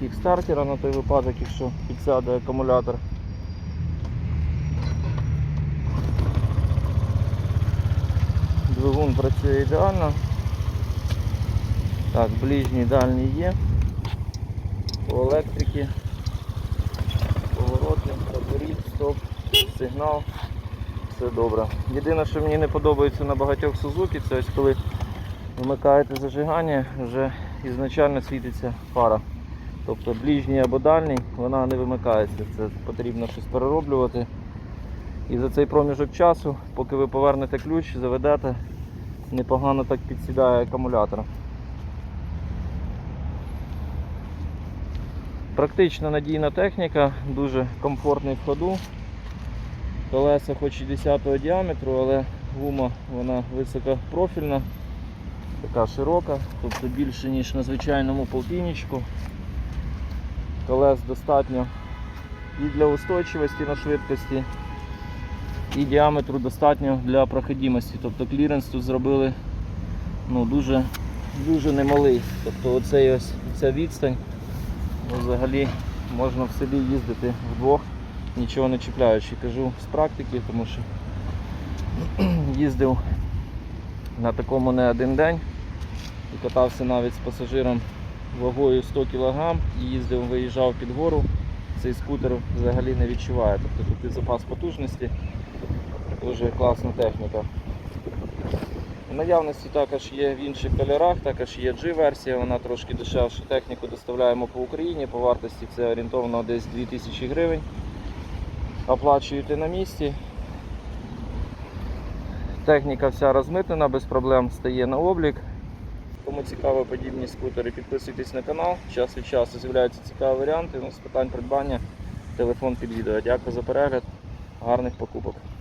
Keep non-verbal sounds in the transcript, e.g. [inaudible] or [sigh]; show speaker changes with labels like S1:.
S1: кікстартера на той випадок, якщо підсяде акумулятор. Двигун працює ідеально. Так, ближній дальній є. По електрики. Поворотник, оберіг, стоп, сигнал. Все добре. Єдине, що мені не подобається на багатьох Сузуки, це ось коли вмикаєте зажигання, вже ізначально світиться фара. Тобто ближній або дальній, вона не вимикається. Це потрібно щось перероблювати. І за цей проміжок часу, поки ви повернете ключ, заведете, непогано так підсідає акумулятор. Практично надійна техніка, дуже комфортний в ходу. Колеса хоч і 10 діаметру, але гума вона високопрофільна, така широка, тобто більше ніж на звичайному полтинничку. Колес достатньо і для устойчивості на швидкості, і діаметру достатньо для проходимості. Тобто кліренс тут зробили ну, дуже, дуже немалий. Тобто оцей ось, ця відстань ну, взагалі можна в селі їздити вдвох, нічого не чіпляючи. Кажу з практики, тому що [clears throat] їздив на такому не один день і катався навіть з пасажиром вагою 100 кг і їздив, виїжджав під гору. Цей скутер взагалі не відчуває. Тобто тут і запас потужності, дуже класна техніка. В наявності також є в інших кольорах, також є G-версія, вона трошки дешевша. Техніку доставляємо по Україні, по вартості це орієнтовно десь 2000 гривень. Оплачуєте на місці. Техніка вся розмитнена, без проблем стає на облік. Кому цікаві подібні скутери, підписуйтесь на канал. Час від часу з'являються цікаві варіанти. Ну, з питань придбання телефон під відео. Дякую за перегляд, гарних покупок.